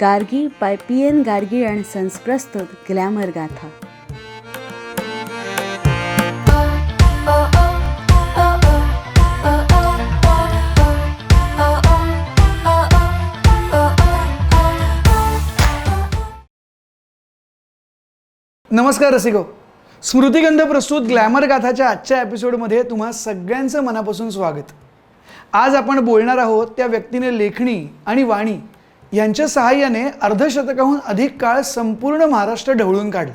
Gargi by P N Gargi and sons प्रस्तुत glamour गाथा. नमस्कार रसिको. स्मृतिगंध प्रस्तुत ग्लॅमर गाथाच्या आजच्या एपिसोडमध्ये तुम्हा सगळ्यांचं मनापासून स्वागत. आज आपण बोलणार आहोत त्या व्यक्तीने लेखणी आणि वाणी यांच्या सहाय्याने अर्धशतकाहून अधिक काळ संपूर्ण महाराष्ट्र ढवळून काढला.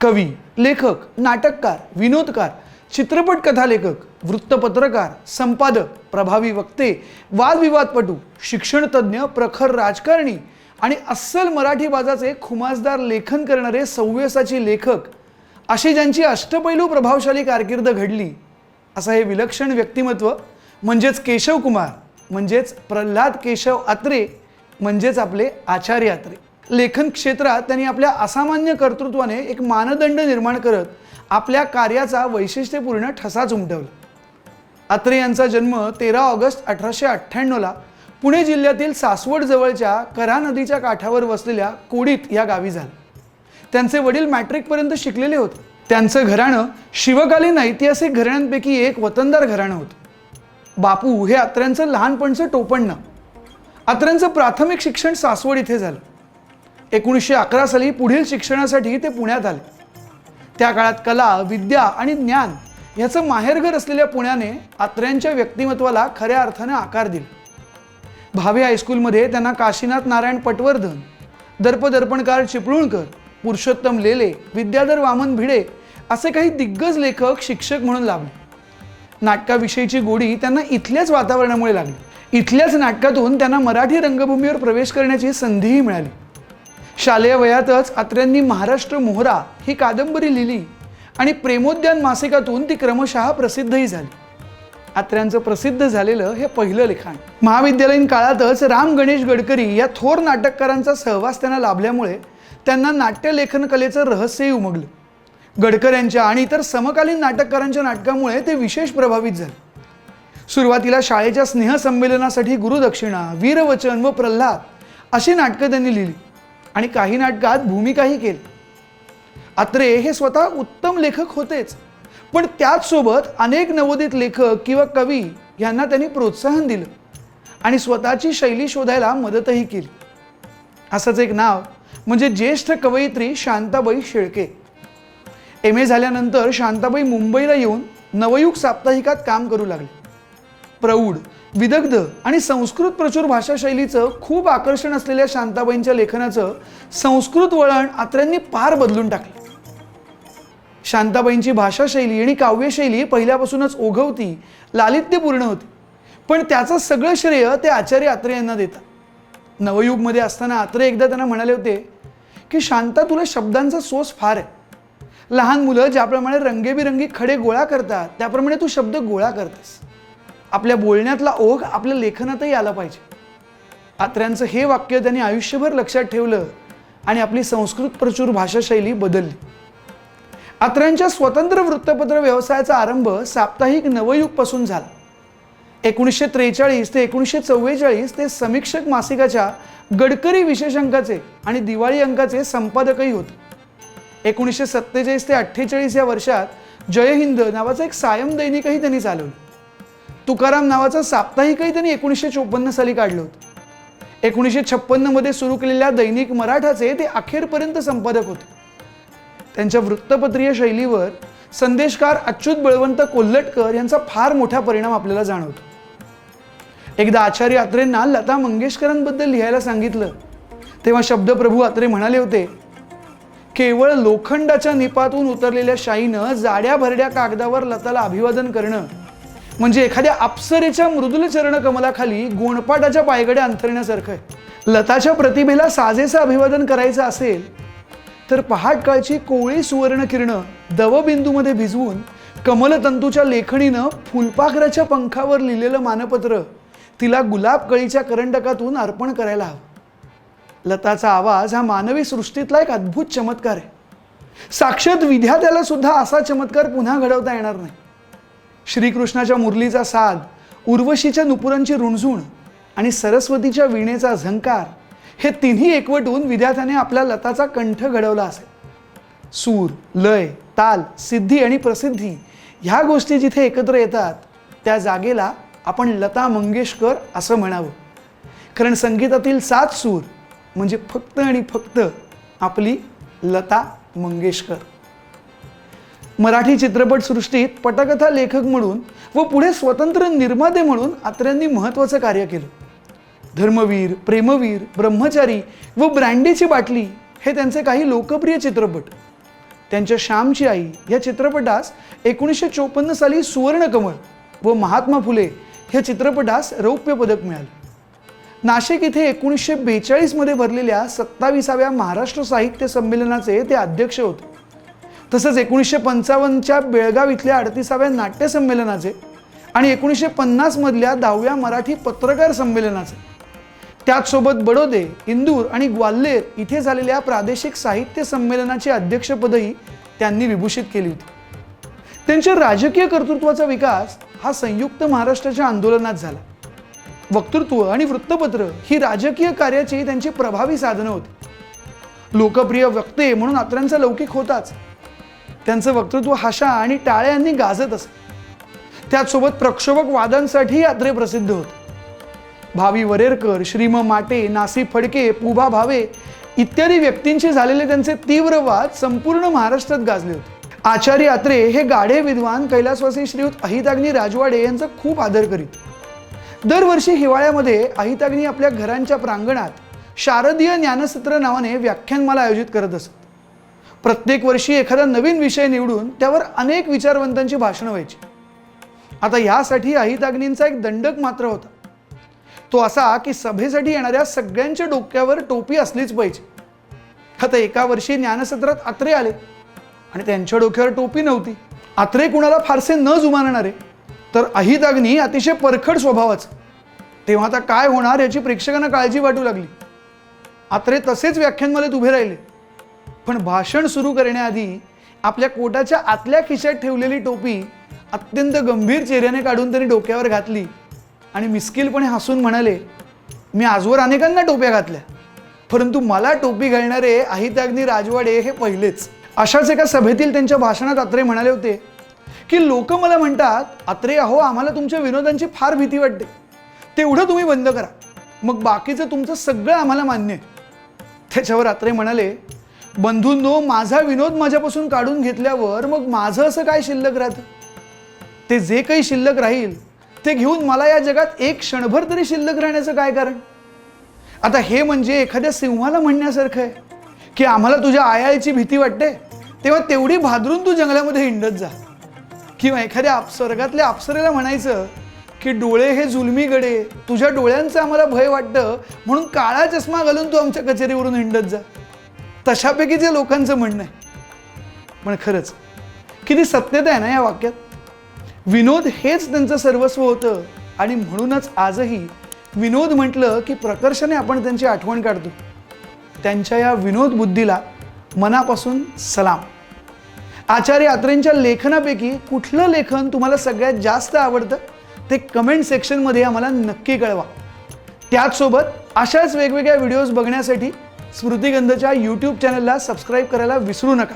कवी लेखक नाटककार विनोदकार चित्रपट कथालेखक वृत्तपत्रकार संपादक प्रभावी वक्ते वादविवादपटू शिक्षणतज्ज्ञ प्रखर राजकारणी आणि अस्सल मराठी बाजाचे खुमासदार लेखन करणारे सव्यसाची लेखक अशी ज्यांची अष्टपैलू प्रभावशाली कारकीर्द घडली असं हे विलक्षण व्यक्तिमत्व म्हणजेच केशव कुमार म्हणजेच प्रल्हाद केशव आत्रे म्हणजेच आपले आचार्य यात्रे लेखन क्षेत्रात त्यांनी आपल्या असामान्य कर्तृत्वाने एक मानदंड निर्माण करत आपल्या कार्याचा वैशिष्ट्यपूर्ण ठसाच उमटवला अत्रे यांचा जन्म तेरा ऑगस्ट अठराशे अठ्ठ्याण्णवला पुणे जिल्ह्यातील सासवड जवळच्या करा नदीच्या काठावर वसलेल्या कोडीत या गावी झालं. त्यांचे वडील मॅट्रिकपर्यंत शिकलेले होते. त्यांचं घराणं शिवकालीन ऐतिहासिक घराण्यांपैकी एक वतनदार घराणं होतं. बापू हे अत्र्यांचं लहानपणचं टोपणनं अत्र्यांचं प्राथमिक शिक्षण सासवड इथे झालं. एकोणीसशे अकरा साली पुढील शिक्षणासाठी ते पुण्यात आले. त्या काळात कला विद्या आणि ज्ञान ह्याचं माहेरघर असलेल्या पुण्याने आत्र्यांच्या व्यक्तिमत्वाला खऱ्या अर्थानं आकार दिला. भावे हायस्कूलमध्ये त्यांना काशीनाथ नारायण पटवर्धन दर्पदर्पणकार चिपळूणकर पुरुषोत्तम लेले विद्याधर वामन भिडे असे काही दिग्गज लेखक शिक्षक म्हणून लाभले. नाटकाविषयीची गोडी त्यांना इथल्याच वातावरणामुळे लागली. इथल्याच नाटकातून त्यांना मराठी रंगभूमीवर प्रवेश करण्याची संधीही मिळाली. शालेय वयातच अत्र्यांनी महाराष्ट्र मोहरा ही कादंबरी लिहिली आणि प्रेमोद्यान मासिकातून ती क्रमशः प्रसिद्धही झाली. अत्र्यांचं प्रसिद्ध झालेलं हे पहिलं लिखाण. महाविद्यालयीन काळातच राम गणेश गडकरी या थोर नाटककारांचा सहवास त्यांना लाभल्यामुळे त्यांना नाट्यलेखन कलेचं रहस्यही उमगलं. गडकर यांच्या आणि इतर समकालीन नाटककारांच्या नाटकामुळे ते विशेष प्रभावित झाले. सुरुवातीला शाळेच्या स्नेहसंमेलनासाठी गुरुदक्षिणा वीरवचन व प्रल्हाद अशी नाटकं त्यांनी लिहिली. आणि काही नाटकात भूमिकाही केली. अत्रे हे स्वतः उत्तम लेखक होतेच. पण त्याचसोबत अनेक नवोदित लेखक किंवा कवी यांना त्यांनी प्रोत्साहन दिलं. आणि स्वतःची शैली शोधायला मदतही केली. असंच एक नाव म्हणजे ज्येष्ठ कवयित्री शांताबाई शेळके. एम ए झाल्यानंतर शांताबाई मुंबईला येऊन नवयुग साप्ताहिकात काम करू लागले. प्रौढ विदग्ध आणि संस्कृत प्रचूर भाषाशैलीचं खूप आकर्षण असलेल्या शांताबाईंच्या लेखनाचं संस्कृत वळण आत्र्यांनी पार बदलून टाकलं. शांताबाईंची भाषाशैली आणि काव्यशैली पहिल्यापासूनच ओघवती लालित्यपूर्ण होती. पण त्याचं सगळं श्रेय ते आचार्य आत्रे यांना देतात. नवयुगमध्ये असताना आत्रे एकदा त्यांना म्हणाले होते की शांता तुला शब्दांचा सोस फार आहे. लहान मुलं ज्याप्रमाणे रंगेबिरंगी खडे गोळा करतात त्याप्रमाणे तू शब्द गोळा करतेस. आपल्या बोलण्यातला ओघ आपल्या लेखनातही आला पाहिजे. आत्र्यांचं हे वाक्य त्यांनी आयुष्यभर लक्षात ठेवलं आणि आपली संस्कृत प्रचूर भाषाशैली बदलली. आत्र्यांच्या स्वतंत्र वृत्तपत्र व्यवसायाचा आरंभ साप्ताहिक नवयुगपासून झाला. एकोणीसशे त्रेचाळीस ते एकोणीसशे चव्वेचाळीस ते समीक्षक मासिकाच्या गडकरी विशेष अंकाचे आणि दिवाळी अंकाचे संपादकही होते. एकोणीसशे सत्तेचाळीस ते अठ्ठेचाळीस या वर्षात जय हिंद नावाचं एक सायम दैनिकही त्यांनी चालवलं. तुकाराम नावाचं साप्ताहिकही त्यांनी एकोणीसशे चोपन्न साली काढलं होतं. एकोणीसशे छप्पन्नमध्ये सुरू केलेल्या दैनिक मराठाचे ते अखेरपर्यंत संपादक होते. त्यांच्या वृत्तपत्रीय शैलीवर संदेशकार अच्युत बळवंत कोल्हटकर यांचा फार मोठा परिणाम आपल्याला जाणवतो. एकदा आचार्य अत्रेंना लता मंगेशकरांबद्दल लिहायला सांगितलं तेव्हा शब्दप्रभू अत्रे म्हणाले होते केवळ लोखंडाच्या निपातून उतरलेल्या शाईनं जाड्या भरड्या कागदावर लताला अभिवादन करणं म्हणजे एखाद्या अप्सरेच्या मृदुल चरणकमलाखाली गोणपाटाच्या पायगड्या अंथरण्यासारखं आहे. लताच्या प्रतिभेला साजेचं अभिवादन करायचं असेल तर पहाट काळची कोळी सुवर्ण किरणं दवबिंदूमध्ये भिजवून कमलतंतूच्या लेखणीनं फुलपाखराच्या पंखावर लिहिलेलं मानपत्र तिला गुलाब कळीच्या करंडकातून अर्पण करायला हवं. लताचा आवाज हा मानवी सृष्टीतला एक अद्भुत चमत्कार आहे. साक्षात विद्यात्याला सुद्धा असा चमत्कार पुन्हा घडवता येणार नाही. श्रीकृष्णाच्या मुरलीचा साद उर्वशीच्या नुपुरांची रुणझुण आणि सरस्वतीच्या वीणेचा झंकार हे तिन्ही एकवटून विद्यार्थ्याने आपल्या लताचा कंठ घडवला असेल. सूर लय ताल सिद्धी आणि प्रसिद्धी ह्या गोष्टी जिथे एकत्र येतात त्या जागेला आपण लता मंगेशकर असं म्हणावं. कारण संगीतातील सात सूर म्हणजे फक्त आणि फक्त आपली लता मंगेशकर. मराठी चित्रपटसृष्टीत पटकथा लेखक म्हणून व पुढे स्वतंत्र निर्माते म्हणून आत्र्यांनी महत्त्वाचं कार्य केलं. धर्मवीर प्रेमवीर ब्रह्मचारी व ब्रँडीची बाटली हे त्यांचे काही लोकप्रिय चित्रपट. त्यांच्या श्यामची आई या चित्रपटास एकोणीसशे चोपन्न साली सुवर्णकमळ व महात्मा फुले ह्या चित्रपटास रौप्य पदक मिळालं. नाशिक इथे एकोणीसशे बेचाळीसमध्ये भरलेल्या सत्ताविसाव्या महाराष्ट्र साहित्य संमेलनाचे ते अध्यक्ष होते. तसंच एकोणीसशे पंचावन्नच्या बेळगाव इथल्या अडतीसाव्या नाट्य संमेलनाचे आणि एकोणीसशे पन्नासमधल्या दहाव्या मराठी पत्रकार संमेलनाचे. त्याचसोबत बडोदे इंदूर आणि ग्वाल्हेर इथे झालेल्या प्रादेशिक साहित्य संमेलनाची अध्यक्षपदही त्यांनी विभूषित केली होती. त्यांच्या राजकीय कर्तृत्वाचा विकास हा संयुक्त महाराष्ट्राच्या आंदोलनात झाला. वक्तृत्व आणि वृत्तपत्र ही राजकीय कार्याची त्यांची प्रभावी साधनं होती. लोकप्रिय वक्ते म्हणून अत्र्यांचा लौकिक होताच. त्यांचं वक्तृत्व हाशा आणि टाळ्या यांनी गाजत असे त्याचसोबत प्रक्षोभक वादांसाठी यात्रे प्रसिद्ध होते. भावी वरेरकर श्रीम माटे नासी फडके पुभा भावे इत्यादी व्यक्तींशी झालेले त्यांचे तीव्र वाद संपूर्ण महाराष्ट्रात गाजले होते. आचार्य यात्रे हे गाढे विद्वान कैलासवासी श्रीयुत अहिताग्नी राजवाडे यांचा खूप आदर करीत. दरवर्षी हिवाळ्यामध्ये अहिताग्नी आपल्या घरांच्या प्रांगणात शारदीय ज्ञानसत्र नावाने व्याख्यानमाला आयोजित करत असत. प्रत्येक वर्षी एखादा नवीन विषय निवडून त्यावर अनेक विचारवंतांची भाषणं व्हायची. आता यासाठी अहिताग्नींचा एक दंडक मात्र होता. तो असा की सभेसाठी येणाऱ्या सगळ्यांच्या डोक्यावर टोपी असलीच पाहिजे. आता एका वर्षी ज्ञानसत्रात आत्रे आले आणि त्यांच्या डोक्यावर टोपी नव्हती. आत्रे कुणाला फारसे न जुमानणारे. तर अहिताग्नी अतिशय परखड स्वभावाचं. तेव्हा आता काय होणार याची प्रेक्षकांना काळजी वाटू लागली. आत्रे तसेच व्याख्यानमालेत उभे राहिले. पण भाषण सुरू करण्याआधी आपल्या कोटाच्या आतल्या खिशात ठेवलेली टोपी अत्यंत गंभीर चेहऱ्याने काढून त्यांनी डोक्यावर घातली आणि मिस्किलपणे हसून म्हणाले मी आजवर अनेकांना टोप्या घातल्या परंतु मला टोपी घालणारे अहिताग्नी राजवाडे हे पहिलेच. अशाच एका सभेतील त्यांच्या भाषणात अत्रे म्हणाले होते की लोक मला म्हणतात अत्रे अहो आम्हाला तुमच्या विनोदांची फार भीती वाटते. तेवढं तुम्ही बंद करा. मग बाकीचं तुमचं सगळं आम्हाला मान्य आहे. त्याच्यावर अत्रे म्हणाले बंधूंनो माझा विनोद माझ्यापासून काढून घेतल्यावर मग माझं असं काय शिल्लक राहतं? ते जे काही शिल्लक राहील ते घेऊन मला या जगात एक क्षणभर तरी शिल्लक राहण्याचं काय कारण? आता हे म्हणजे एखाद्या सिंहाला म्हणण्यासारखं आहे की आम्हाला तुझ्या आयाळीची भीती वाटते तेव्हा तेवढी भादरून तू जंगलामध्ये हिंडत जा. किंवा एखाद्या स्वर्गातल्या अप्सरेला म्हणायचं की डोळे हे जुलमी गडे तुझ्या डोळ्यांचं आम्हाला भय वाटतं म्हणून काळा चष्मा घालून तू आमच्या कचेरीवरून हिंडत जा. तशापैकी जे लोकांचं म्हणणं आहे. पण खरंच किती सत्यता आहे ना या वाक्यात? विनोद हेच त्यांचं सर्वस्व होतं आणि म्हणूनच आजही विनोद म्हटलं की प्रकर्षाने आपण त्यांची आठवण काढतो. त्यांच्या या विनोद बुद्धीला मनापासून सलाम. आचार्य अत्रेंच्या लेखनापैकी कुठलं लेखन तुम्हाला सगळ्यात जास्त आवडतं ते कमेंट सेक्शनमध्ये आम्हाला नक्की कळवा. त्याचसोबत अशाच वेगवेगळ्या व्हिडिओज बघण्यासाठी स्मृतिगंधच्या यूट्यूब चॅनलला सबस्क्राईब करायला विसरू नका.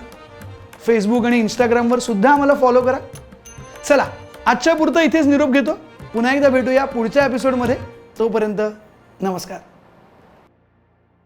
फेसबुक आणि इंस्टाग्रामवर सुद्धा आम्हाला फॉलो करा. चला आजच्या पुरतं इथेच निरोप घेतो. पुन्हा एकदा भेटूया पुढच्या एपिसोडमध्ये तोपर्यंत नमस्कार.